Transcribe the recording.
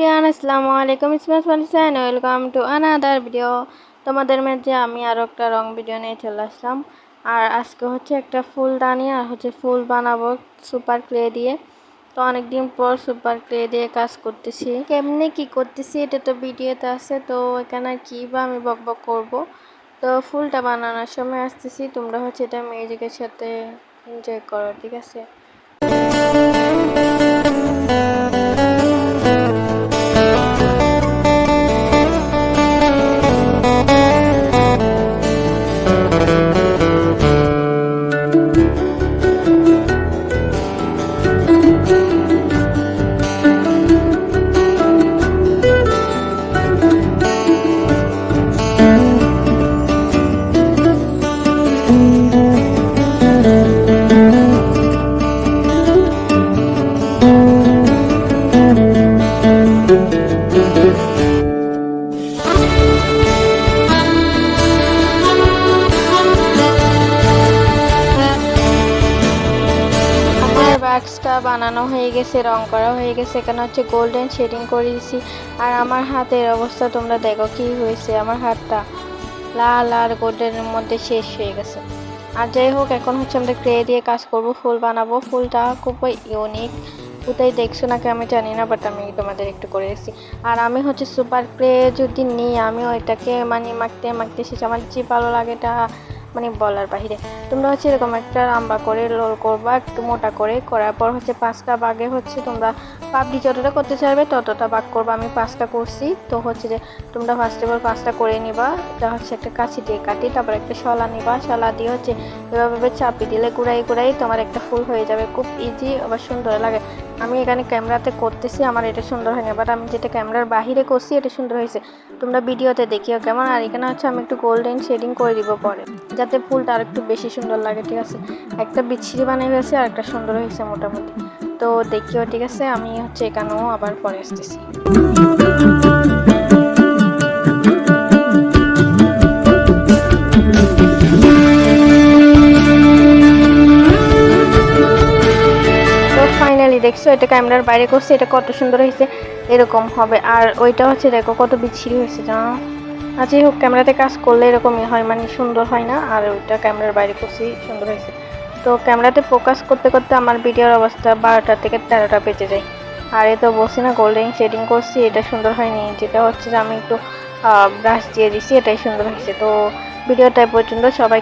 Everyone আসসালামু আলাইকুম ইসমাস ফানিসান ওয়েলকাম টু আনাদার ভিডিও তোমাদের মাঝে আমি আরও একটা রং ভিডিও নিয়ে চলে আসলাম। আর আজকে হচ্ছে একটা ফুলদানি আর হচ্ছে ফুল বানাবো সুপার ক্লে দিয়ে। তো অনেক দিন পর সুপার ক্লে দিয়ে কাজ করতেছি। কেমনি কি করতেছি এটা তো ভিডিওতে আছে, তো এখানে কি বা আমি বক বক করব। তো ফুলটা বানানোর সময় আসতেছি, তোমরা হচ্ছে এটা মিউজিকের সাথে এনজয় করো, ঠিক আছে? বাক্সটা বানানো হয়ে গেছে, রং করা হয়ে গেছে। এখানে হচ্ছে গোল্ডেন শেডিং করে দিছি। আর আমার হাতের অবস্থা তোমরা দেখো কি হয়েছে, আমার হাতটা লাল আর গোল্ডেনের মধ্যে শেষ হয়ে গেছে। আর যাই হোক, এখন হচ্ছে আমরা ক্রে দিয়ে কাজ করব, ফুল বানাবো। ফুলটা খুব ইউনিক কোথায় দেখছ নাকি আমি জানি না বাট আমি তোমাদের একটু করে এসেছি আর আমি হচ্ছে সুপার ক্রে যদি নিই আমি ওইটাকে মানে মাখতে মাখতে শেষ। আমার যে ভালো লাগে এটা মানে বলার বাহিরে। তোমরা হচ্ছে এরকম একটা লম্বা করে, লোল করবা, একটু মোটা করে করার পর হচ্ছে পাঁচটা বাগে হচ্ছে তোমরা পাপড়ি যতটা করতে চাইবে ততটা বাগ করবা। আমি পাঁচটা করছি, তো হচ্ছে যে তোমরা ফার্স্ট অফ অল পাঁচটা করে নিবা এটা হচ্ছে একটা কাছি দিয়ে কাটি, তারপর একটা শলা নিবা, শলা দিয়ে হচ্ছে এভাবে চাপি দিলে গুড়াই গুড়াই তোমার একটা ফুল হয়ে যাবে, খুব ইজি আবার সুন্দর লাগে। আমি এখানে ক্যামেরাতে করতেছি, আমার এটা সুন্দর হয়নি বাট আমি যেটা ক্যামেরার বাহিরে করছি, এটা সুন্দর হয়েছে। তোমরা ভিডিওতে দেখিও কেমন, আর এখানে হচ্ছে আমি একটু গোল্ডেন শেডিং করে দিব পরে। যাতে ফুলটা আর একটু বেশি সুন্দর লাগে, ঠিক আছে? একটা বিচ্ছিরি বানিয়ে হয়েছে আর একটা সুন্দর হয়েছে মোটামুটি। তো দেখিও, ঠিক আছে? আমি হচ্ছে এখানেও আবার পরে আসতেছি। দেখছ, এটা ক্যামেরার বাইরে করছে, এটা কত সুন্দর হয়েছে, এরকম হবে। আর ওইটা হচ্ছে, দেখো, কত বিচ্ছিরি হয়েছে, জানো? আর যাই হোক, ক্যামেরাতে কাজ করলে এরকমই হয় মানে সুন্দর হয় না? আর ওইটা ক্যামেরার বাইরে করছি, সুন্দর হয়েছে। তো ক্যামেরাতে ফোকাস করতে করতে আমার ভিডিওর অবস্থা বারোটা থেকে তেরোটা বেঁচে যায়। আর এ তো বলছি না গোল্ডেন শেডিং করছি, এটা সুন্দর হয়নি। যেটা হচ্ছে যে আমি একটু ব্রাশ দিয়ে দিছি, এটাই সুন্দর হয়েছে। তো ভিডিওটা পর্যন্ত, সবাই